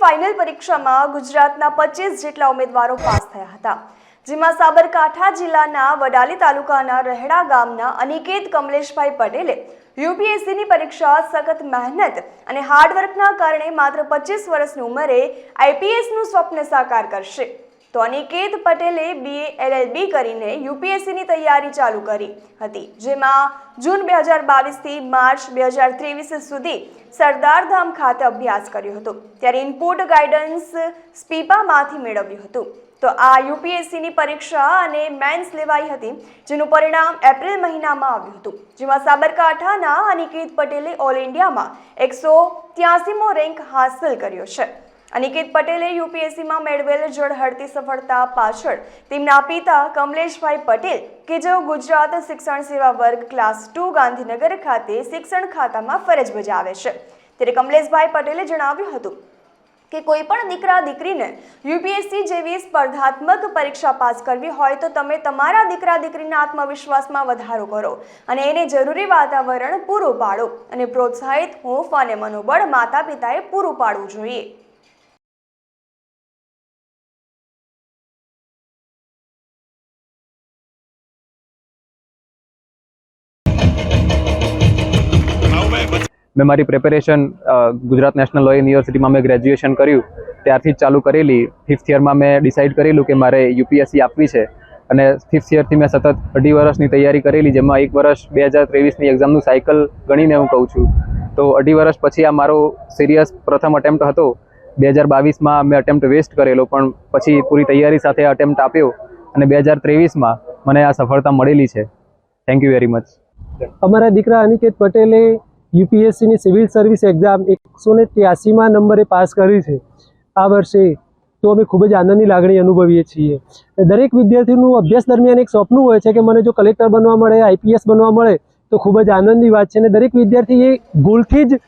Final પરીક્ષામાં ગુજરાતના પચીસ જેટલા ઉમેદવારો પાસ થયા હતા, જેમાં સાબરકાંઠા જિલ્લાના વડાલી તાલુકાના રહેડા ગામના અનિકેત કમલેશભાઈ પટેલે યુપીએસસીની પરીક્ષા સખત મહેનત અને હાર્ડવર્કના કારણે માત્ર પચીસ વર્ષની ઉંમરે આઈપીએસનું સ્વપ્ન સાકાર કરશે. તો અનિકેત પટેલે બીએ એલએલબી કરીને યુપીએસસીની તૈયારી ચાલુ કરી હતી, જેમાં જૂન બે હજાર બાવીસથી માર્ચ બે હજાર ત્રેવીસ સુધી સરદારધામ ખાતે અભ્યાસ કર્યો હતો. ત્યારે ઇનપુટ ગાઈડન્સ સ્પીપામાંથી મેળવ્યું હતું. તો આ યુપીએસસીની પરીક્ષા અને મેન્સ લેવાઈ હતી, જેનું પરિણામ એપ્રિલ મહિનામાં આવ્યું હતું, જેમાં સાબરકાંઠાના અનિકેત પટેલે ઓલ ઇન્ડિયામાં એકસો ત્યાસીમો રેન્ક હાંસલ કર્યો છે. અનિકેત પટેલે યુપીએસસીમાં મેળવેલ જળહળતી સફળતા પાછળ તેમના પિતા કમલેશભાઈ પટેલ કે જેઓ ગુજરાત શિક્ષણ સેવા વર્ગ ક્લાસ ટુ ગાંધીનગર ખાતે શિક્ષણ ખાતામાં ફરજ બજાવે છે. ત્યારે કમલેશભાઈ પટેલે જણાવ્યું હતું કે કોઈ પણ દીકરા દીકરીને યુપીએસસી જેવી સ્પર્ધાત્મક પરીક્ષા પાસ કરવી હોય તો તમે તમારા દીકરા દીકરીના આત્મવિશ્વાસમાં વધારો કરો અને એને જરૂરી વાતાવરણ પૂરું પાડો અને પ્રોત્સાહિત હોફ અને મનોબળ માતા પિતાએ પૂરું પાડવું જોઈએ. મેં મારી પ્રિપેરેશન ગુજરાત નેશનલ લો યુનિવર્સિટીમાં મેં ગ્રેજ્યુએશન કર્યું. ત્યારથી જ ચાલુ કરેલી. ફિફ્થ યરમાં મેં ડિસાઇડ કરેલું કે મારે યુપીએસસી આપવી છે. અને ફિફ્થ યરથી મેં સતત અઢી વર્ષની તૈયારી કરેલી, જેમાં એક વર્ષ બે હજાર ત્રેવીસની એક્ઝામનું સાયકલ ગણીને હું કહું છું. તો અઢી વર્ષ પછી આ મારો સિરિયસ પ્રથમ અટેમ્પ્ટ હતો. બે હજાર બાવીસમાં મેં અટેમ્પ્ટ વેસ્ટ કરેલો, પણ પછી પૂરી તૈયારી સાથે અટેમ્પ્ટ આપ્યો. અને બે હજાર ત્રેવીસમાં મને આ સફળતા મળેલી છે. થેન્ક યુ વેરી મચ અમારા દીકરા અનિકેત પટેલે યુપીએસસીની સિવિલ સર્વિસ એક્ઝામ એકસો ને ત્યાસીમાં નંબરે પાસ કરી છે આ વર્ષે તો અમે ખૂબ જ આનંદની લાગણી અનુભવીએ છીએ. દરેક વિદ્યાર્થીનું અભ્યાસ દરમિયાન એક સપનું હોય છે કે મને જો કલેક્ટર બનવા મળે, આઈપીએસ બનવા મળે, તો ખૂબ જ આનંદની વાત છે. અને દરેક વિદ્યાર્થી એ ભૂલથી જ